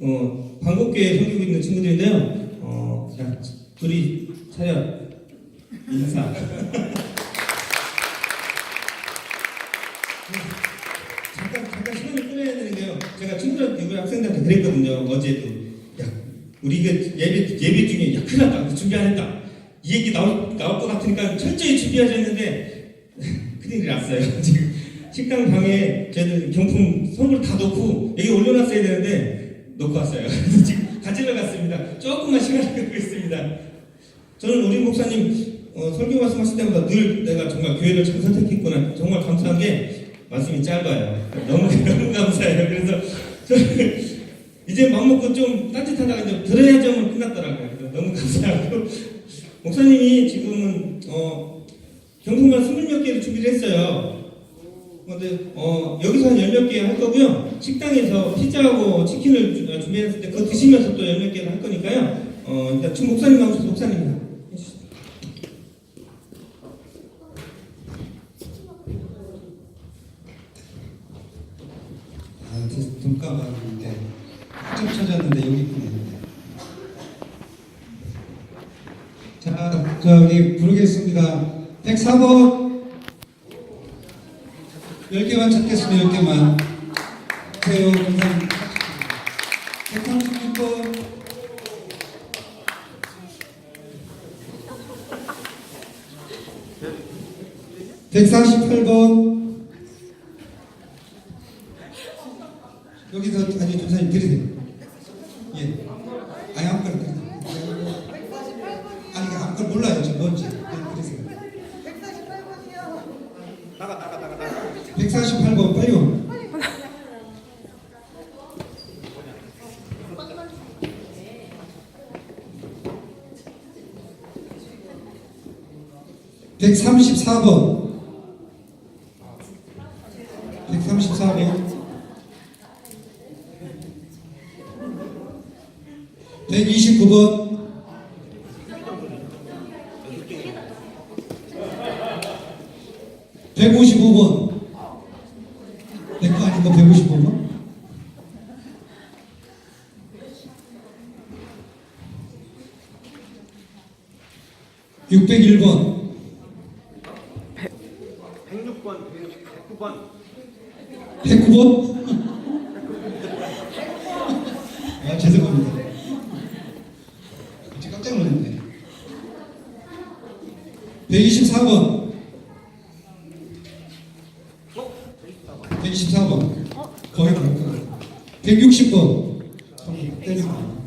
어, 광복교에 섬기고 있는 친구들인데요. 어, 야, 둘이 차려 인사. 잠깐 잠깐 시간을 끌어야 되는데요. 제가 친구들 우리 학생들한테 그랬거든요. 어제도 야 우리 그 예배 예배 중에 야 큰일 났다 준비 안 했다 이 얘기 나올 나올 것 같으니까 철저히 준비하자 했는데 큰일이 났어요. 지금 식당 방에 저희들 경품 선물 다 놓고 여기 올려놨어야 되는데 놓고 왔어요. 지금 가지러 갔습니다. 조금만 시간을 끌고 있습니다. 저는 우리 목사님 어, 설교 말씀하실 때마다 늘 내가 정말 교회를 잘 선택했구나 정말 감사한 게 말씀이 짧아요. 너무 너무 감사해요. 그래서 저는 이제 맘 먹고 좀 딴짓하다가 이제 들어야지 하면 끝났더라고요. 그래서 너무 감사하고 목사님이 지금은 어, 경품만 스물 몇 개를 준비를 했어요. 근데 어, 여기서 한 열몇 개 할 거고요. 식당에서 피자하고 치킨을 주- 어, 준비했을 때 그거 드시면서 또 열몇 개를 할 거니까요. 어, 일단 지금 목사님 나오셔서 목사님 해주세요. 아. 자, 저기 부르겠습니다. 104번 10개만 찾겠습니다. 10개만. 세요 감사합니다. 136번 백사십팔 번 여기서 아니 조사님 드리세요. 예. 아니 아무거나 드리세요. 아니 아무거나 몰라요. 지금 뭔지. 예, 드리세요. 148번 빨리 와. (134번) (134번) 129번 155번 내 거 아닌가 155번? (601번) 106번, 109번. 109번? 아, 죄송합니다. 진짜 깜짝 놀랐네. 124번. 124번. 거야. 160번. 때리고. 갖다 줘야겠다.